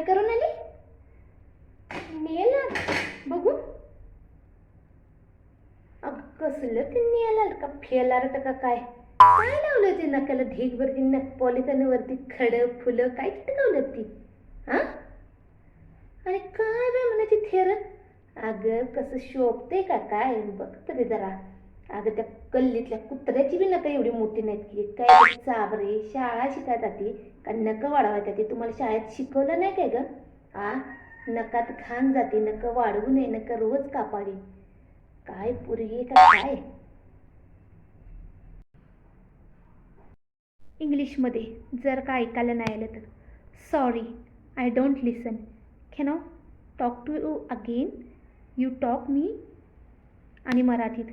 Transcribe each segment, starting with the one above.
काय करून आली? नेल बघू. अग कसलं ते नेल का? फेलारट का काय? काय लावलं ते नकाला? ढीगवरती नक पॉलिथानवरती खडं फुलं काय टिकवलं ती? हा? आणि काय बाय म्हणायची थेर? अगं कसं शोभते का काय? बघ तरी जरा. अगं त्या गल्लीतल्या कुत्र्याची बी नका एवढी मोठी नाहीत की. काय ते चाबरे शाळा शिकायत जाते का नकं वाढवायला जाते तुम्हाला शाळेत शिकवलं नाही काय ग? आ? नकात घाण जाते नकं वाढवू नये नकं रोज कापावी. काय पुरगी का काय? इंग्लिशमध्ये जर का ऐकायला नाही आलं तर. Sorry I don't listen can talk to you again you talk me आणि मराठीत.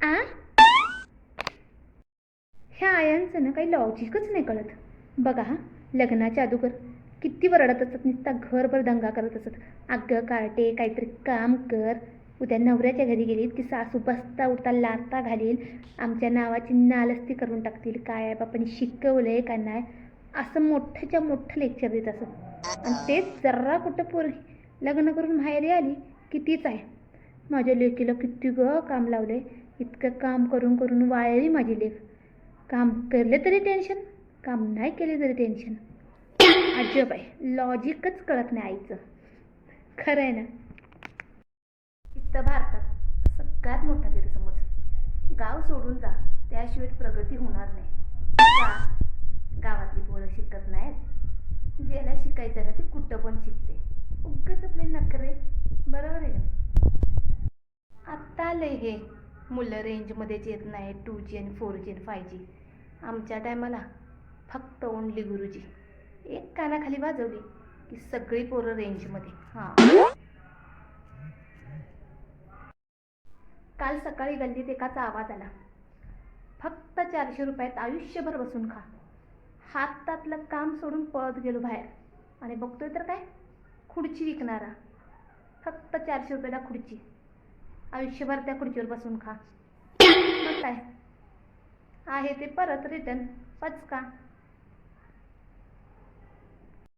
आ? ह्या आयांचं ना काही लॉजिकच नाही कळत. बघा हा लग्नाच्या अगोदर किती वरडत असत नुसता घरभर दंगा करत असत अगं कार्टे काहीतरी काम कर. उद्या नवऱ्याच्या घरी गेलीत की सासू बसता उठता लाता घालील. आमच्या नावाची नालस्ती करून टाकतील. काय बापाने शिकवलंय का नाही? असं मोठ्याच्या मोठं लेक्चर देत असत. आणि तेच जरा कुठं पोरगी लग्न करून बाहेर आली की तीच आहे. माझ्या लेकीला किती ग काम लावले इतकं काम करून करून वाळली माझी लेख. काम केले तरी टेन्शन काम नाही केले तरी टेन्शन अजब आहे लॉजिकच कळत नाही आईचं. खरं आहे ना? इथं भारतात सगळ्यात मोठा गैरसमज. गाव सोडून जा त्याशिवाय प्रगती होणार नाही. का गावातली पोरं शिकत नाहीत. ज्याला शिकायचं ना ते कुठं पण शिकते उगच आपले नखरे बरोबर आहे का नाही? आत्ता आलंय हे. मुलं रेंजमध्येच येत नाही टू जी आणि फोर जी आणि फाय जी आमच्या टायमाला फक्त ओनली गुरुजी. एक कानाखाली वाजवली की सगळी पोरं रेंजमध्ये हां. काल सकाळी गल्लीत एकाचा आवाज आला. फक्त चारशे रुपयात आयुष्यभर बसून खा. हातातलं काम सोडून पळत गेलो बाहेर. आणि बघतोय तर काय? खुर्ची विकणारा. फक्त चारशे रुपयाला खुर्ची. आयुष्यभर त्या खुर्चीवर बसून खा. मग काय? आहे ते परत रिटर्न पचका.